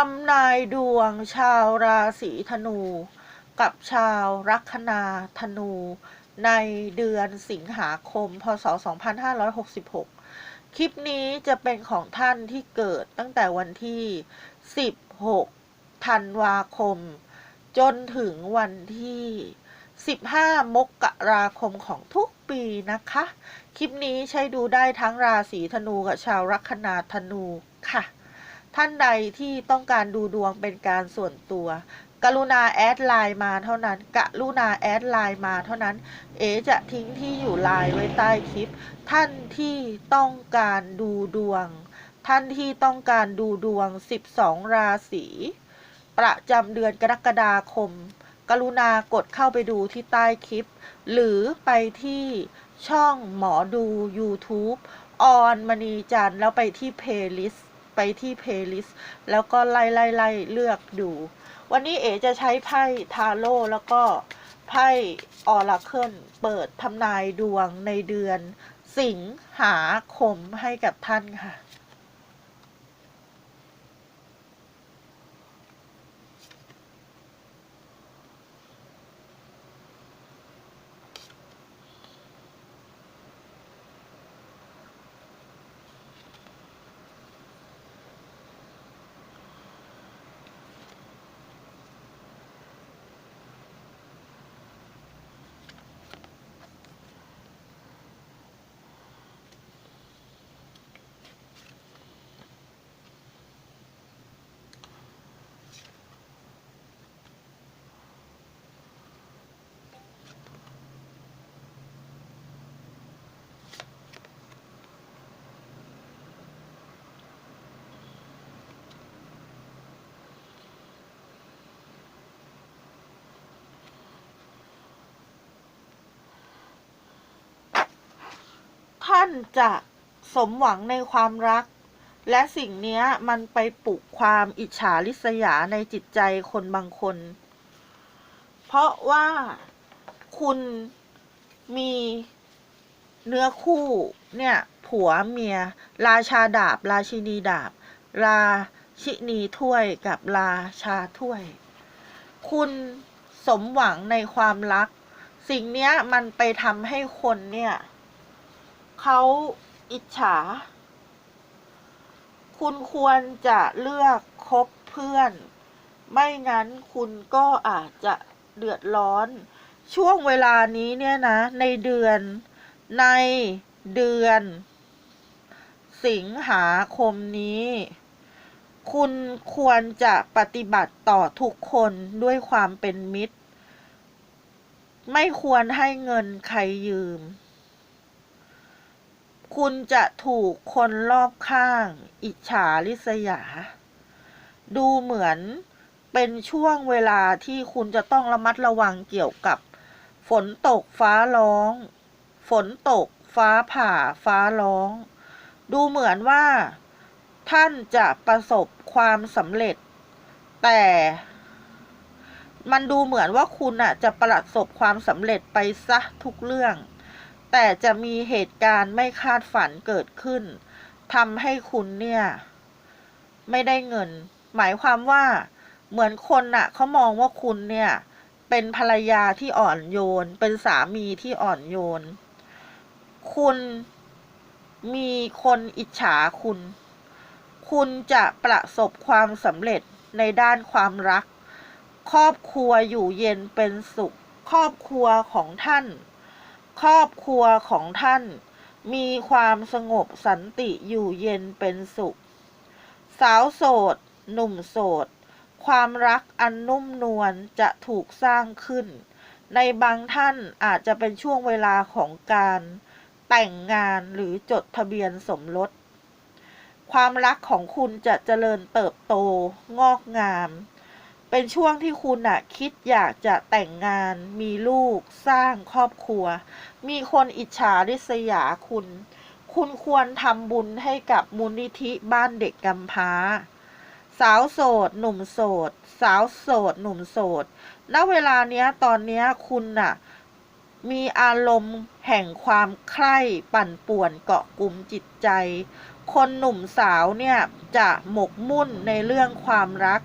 ทำนายดวงชาวราศีธนู กับชาวลัคนาธนู ในเดือนสิงหาคม พศ 2566 คลิปนี้จะเป็นของท่านที่เกิดตั้งแต่วันที่ 16 ธันวาคม จนถึงวันที่ 15 มกราคมของทุกปีนะคะ คลิปนี้ใช้ดูได้ทั้งราศีธนูกับชาวลัคนาธนู ท่านใดที่ต้องการดูดวงเป็นการส่วนตัว กรุณาแอดไลน์มาเท่านั้น กรุณาแอดไลน์มาเท่านั้น เอจะทิ้งที่อยู่ไลน์ไว้ใต้คลิป ท่านที่ต้องการดูดวง ท่านที่ต้องการดูดวง 12 ราศีประจำเดือนกรกฎาคม กรุณากดเข้าไปดูที่ใต้คลิป หรือไปที่ช่องหมอดู YouTube ออนมณีจันทร์แล้วไปที่เพลย์ลิสต ไปที่เพลย์ลิสต์แล้วก็ไล่ไล่ไล่เลือกดู วันนี้เอจะใช้ไพ่ทาโร่แล้วก็ไพ่ออราเคิลเปิดทำนายดวงในเดือน สิงหาคมให้กับท่านค่ะ ท่านจะสมหวังในความรัก และสิ่งนี้มันไปปลุกความอิจฉาริษยาในจิตใจคนบางคน เพราะว่าคุณมีเนื้อคู่เนี่ยผัวเมีย ราชาดาบ ราชินีดาบ ราชินีถ้วยกับราชาถ้วย คุณสมหวังในความรัก สิ่งเนี้ยมันไปทำให้คนเนี่ย เขาอิจฉา คุณควรจะเลือกคบเพื่อน ไม่งั้นคุณก็อาจจะเดือดร้อน ช่วงเวลานี้เนี่ยนะ ในเดือนในเดือน สิงหาคมนี้ คุณควรจะปฏิบัติต่อทุกคนด้วยความเป็นมิตร ไม่ควรให้เงินใครยืม คุณจะถูกคนรอบข้าง อิจฉาริษยา ดูเหมือนเป็นช่วงเวลาที่คุณจะต้องระมัดระวังเกี่ยวกับ ฝนตกฟ้าร้อง ฝนตก ฟ้าผ่า ฟ้าร้อง ดูเหมือนว่า ท่านจะประสบความสำเร็จ แต่ มันดูเหมือนว่าคุณอะจะประสบความสำเร็จไปซะทุกเรื่อง แต่จะมีเหตุการณ์ไม่คาดฝันเกิดขึ้นทำให้คุณเนี่ย ไม่ได้เงิน หมายความว่าเหมือนคนน่ะเขามองว่าคุณเนี่ย เป็นภรรยาที่อ่อนโยน เป็นสามีที่อ่อนโยน คุณมีคนอิจฉาคุณ คุณจะประสบความสำเร็จในด้านความรัก ครอบครัวอยู่เย็นเป็นสุข ครอบครัวของท่าน ครอบครัวของท่าน มีความสงบสันติอยู่เย็นเป็นสุข สาวโสด หนุ่มโสด ความรักอันนุ่มนวลจะถูกสร้างขึ้น ในบางท่านอาจจะเป็นช่วงเวลาของการแต่งงานหรือจดทะเบียนสมรส ความรักของคุณจะเจริญเติบโต งอกงาม เป็นช่วงที่คุณอะคิดอยากจะแต่งงาน มีลูก สร้างครอบครัว มีคนอิจฉาริษยาคุณ คุณควรทำบุญให้กับมูลนิธิบ้านเด็กกำพร้า สาวโสด หนุ่มโสด สาวโสด หนุ่มโสด ณ เวลาเนี้ยตอนเนี้ยคุณน่ะมีอารมณ์แห่งความใคร่ปั่นป่วนเกาะกลุ่มจิตใจ คนหนุ่มสาวเนี่ยจะหมกมุ่นในเรื่องความรัก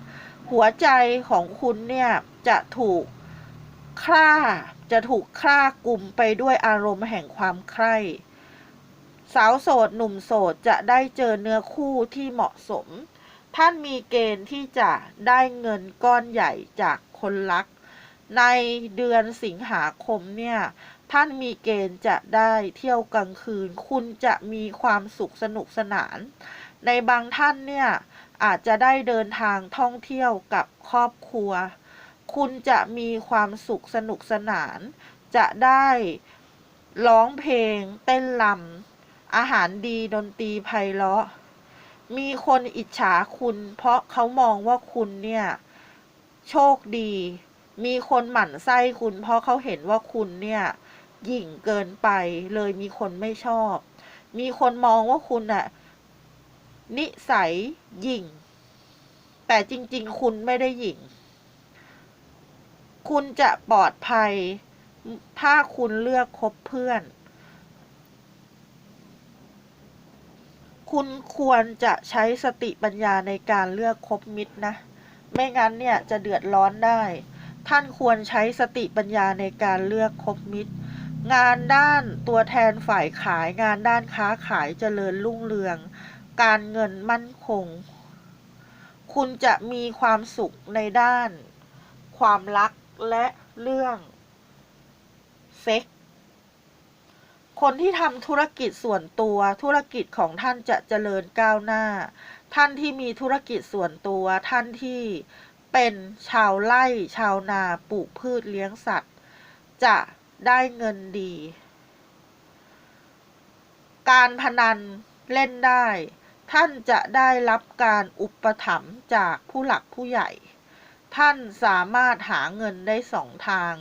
หัวใจของคุณเนี่ยจะถูกฆ่าจะถูกฆ่ากลุ่มไปด้วยอารมณ์แห่งความใคร่ สาวโสดหนุ่มโสดจะได้เจอเนื้อคู่ที่เหมาะสม ท่านมีเกณฑ์ที่จะได้เงินก้อนใหญ่จากคนรัก ในเดือนสิงหาคมเนี่ย ท่านมีเกณฑ์จะได้เที่ยวกลางคืน คุณจะมีความสุขสนุกสนาน ในบางท่านเนี่ย อาจจะได้เดินทางท่องเที่ยวกับครอบครัว คุณจะมีความสุขสนุกสนาน จะได้ร้องเพลง เต้นรำอาหารดีดนตรีไพเราะ มีคนอิจฉาคุณ เพราะเขามองว่าคุณเนี่ย โชคดี มีคนหมั่นไส้คุณ เพราะเขาเห็นว่าคุณเนี่ยหยิ่งเกินไปเลยมีคนไม่ชอบ มีคนมองว่าคุณน่ะ นิสัยหยิ่ง แต่จริง ๆ คุณไม่ได้หยิ่ง คุณจะปลอดภัย ถ้าคุณเลือกคบเพื่อน คุณควรจะใช้สติปัญญาในการเลือกคบมิตรนะ ไม่งั้นเนี่ยจะเดือดร้อนได้ ท่านควรใช้สติปัญญาในการเลือกคบมิตร งานด้านตัวแทนฝ่ายขายงานด้านค้าขายเจริญรุ่งเรือง การเงินมั่นคง คุณจะมีความสุขในด้าน ความรักและเรื่องเซ็ก คนที่ทำธุรกิจส่วนตัว ธุรกิจของท่านจะเจริญก้าวหน้า ท่านที่มีธุรกิจส่วนตัว ท่านที่เป็นชาวไร่ชาวนาปลูกพืชเลี้ยงสัตว์ จะได้เงินดี การพนันเล่นได้ ท่านจะได้รับการอุปถัมภ์จากผู้หลักผู้ใหญ่ ท่านสามารถหาเงินได้สองทาง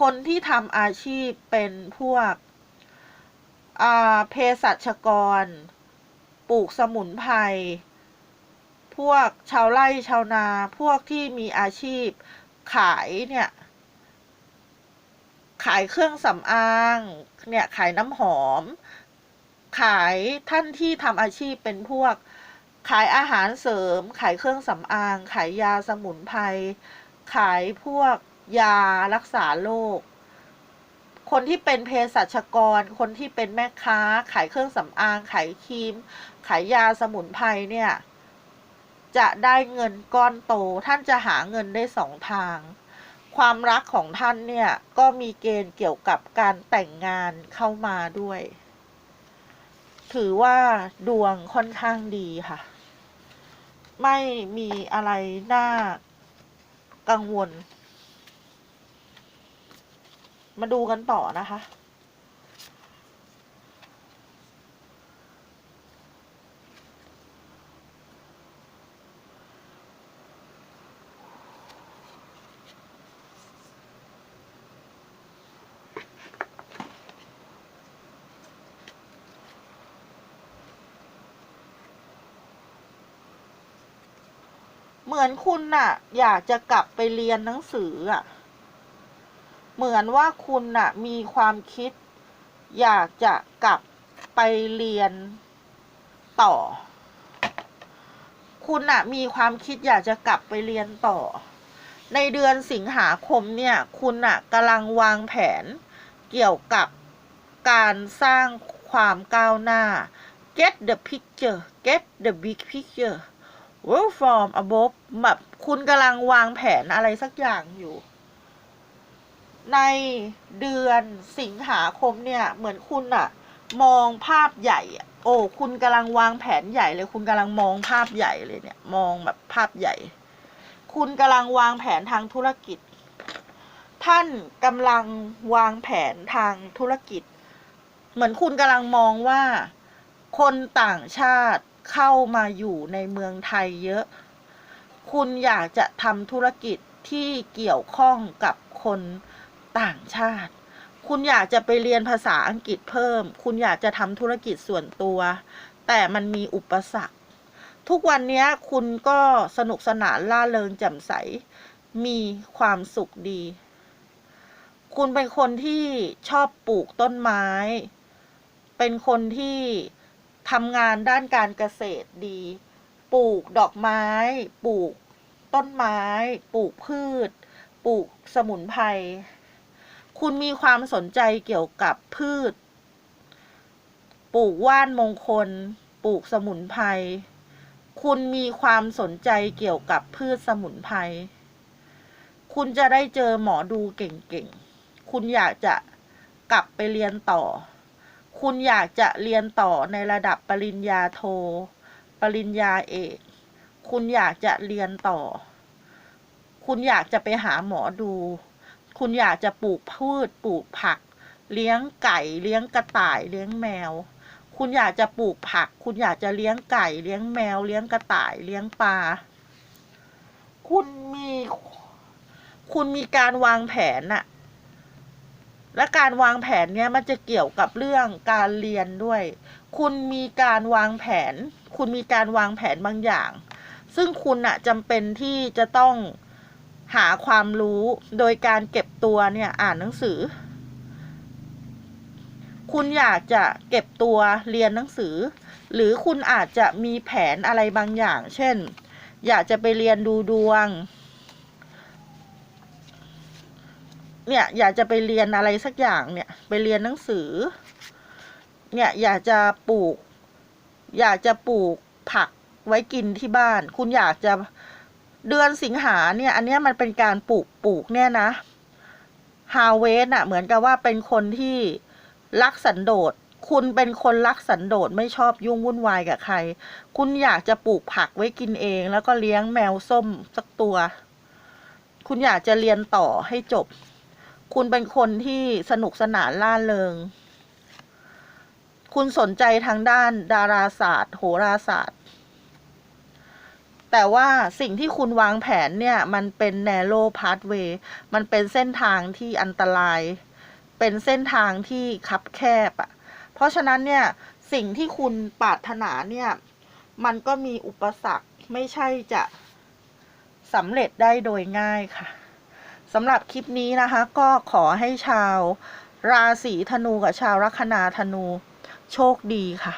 คนที่ทำอาชีพเป็นพวกเภสัชกร ปลูกสมุนไพร พวกชาวไร่ชาวนา พวกที่มีอาชีพขายเนี่ย ขายเครื่องสำอาง เนี่ย ขายน้ำหอม ขายท่านที่ทำอาชีพเป็นพวก ขายอาหารเสริม ขายเครื่องสำอาง ขายยาสมุนไพรขายพวกยารักษาโรคคนที่เป็นเภสัชกร คนที่เป็นแม่ค้า ขายเครื่องสำอาง ขายครีม ขายยาสมุนไพรเนี่ย จะได้เงินก้อนโต ท่านจะหาเงินได้สองทาง ความรักของท่านเนี่ย ก็มีเกณฑ์เกี่ยวกับการแต่งงานเข้ามาด้วย ถือว่าดวงค่อนข้างดีค่ะ ไม่มีอะไรน่ากังวล มาดูกันต่อนะคะ เหมือนคุณน่ะ อยากจะกลับไปเรียนหนังสืออะ เหมือนว่าคุณน่ะ มีความคิด อยากจะกลับไปเรียนต่อ คุณน่ะ มีความคิดอยากจะกลับไปเรียนต่อ ในเดือนสิงหาคมเนี่ย คุณน่ะกำลังวางแผนเกี่ยวกับการสร้างความก้าวหน้า get the picture get the big picture work from above แบบคุณกำลังวางแผนอะไรสักอย่างอยู่ ในเดือนสิงหาคมเนี่ย เหมือนคุณอะมองภาพใหญ่อะโอ้คุณกำลังวางแผนใหญ่เลย คุณกำลังมองภาพใหญ่เลยเนี่ย มองแบบภาพใหญ่ คุณกำลังวางแผนทางธุรกิจ ท่านกำลังวางแผนทางธุรกิจ เหมือนคุณกำลังมองว่า คนต่างชาติ เข้ามาอยู่ในเมืองไทยเยอะ คุณอยากจะทำธุรกิจที่เกี่ยวข้องกับคนต่างชาติ คุณอยากจะไปเรียนภาษาอังกฤษเพิ่ม คุณอยากจะทำธุรกิจส่วนตัว แต่มันมีอุปสรรค ทุกวันนี้คุณก็สนุกสนานล่าเริงแจ่มใส มีความสุขดี คุณเป็นคนที่ชอบปลูกต้นไม้ เป็นคนที่ ทำงานด้านการเกษตรดี ปลูกดอกไม้ ปลูกต้นไม้ ปลูกพืช ปลูกสมุนไพร คุณมีความสนใจเกี่ยวกับพืช ปลูกว่านมงคล ปลูกสมุนไพร คุณมีความสนใจเกี่ยวกับพืชสมุนไพร คุณจะได้เจอหมอดูเก่งๆ คุณอยากจะกลับไปเรียนต่อ คุณอยากจะเรียนต่อในระดับปริญญาโท ปริญญาเอก คุณอยากจะเรียนต่อ คุณอยากจะไปหาหมอดู คุณอยากจะปลูกพืช ปลูกผัก เลี้ยงไก่ เลี้ยงกระต่าย เลี้ยงแมว คุณอยากจะปลูกผัก คุณอยากจะเลี้ยงไก่ เลี้ยงแมว เลี้ยงกระต่าย เลี้ยงปลา คุณมี คุณมีการวางแผนน่ะ และการวางแผนเนี้ยมันจะเกี่ยวกับเรื่องการเรียนด้วย คุณมีการวางแผน คุณมีการวางแผนบางอย่าง ซึ่งคุณน่ะจำเป็นที่จะต้องหาความรู้โดยการเก็บตัวเนี่ยอ่านหนังสือ คุณอยากจะเก็บตัวเรียนหนังสือ หรือคุณอาจจะมีแผนอะไรบางอย่าง เช่น อยากจะไปเรียนดูดวง เนี่ยอยากจะไปเรียนอะไรสักอย่างเนี่ย ไปเรียนหนังสือ เนี่ยอยากจะปลูก อยากจะปลูกผักไว้กินที่บ้าน คุณอยากจะเดือนสิงหาเนี่ย อันนี้มันเป็นการปลูกปลูกเนี่ยนะฮาเวสอะเหมือนกับว่าเป็นคนที่รักสันโดษคุณเป็นคนรักสันโดษไม่ชอบยุ่งวุ่นวายกับใคร คุณอยากจะปลูกผักไว้กินเอง แล้วก็เลี้ยงแมวส้มสักตัว คุณอยากจะเรียนต่อให้จบ คุณเป็นคนที่สนุกสนานล่าเริง คุณสนใจทางด้านดาราศาสตร์ โหราศาสตร์ แต่ว่าสิ่งที่คุณวางแผนเนี่ย มันเป็น narrow pathway มันเป็นเส้นทางที่อันตราย เป็นเส้นทางที่คับแคบอะ่ะ เพราะฉะนั้นเนี่ย สิ่งที่คุณปรารถนาเนี่ย มันก็มีอุปสรรคไม่ใช่จะสำเร็จได้โดยง่ายค่ะ สำหรับคลิปนี้นะคะ ก็ขอให้ชาวราศีธนูกับชาวลัคนาธนูโชคดีค่ะ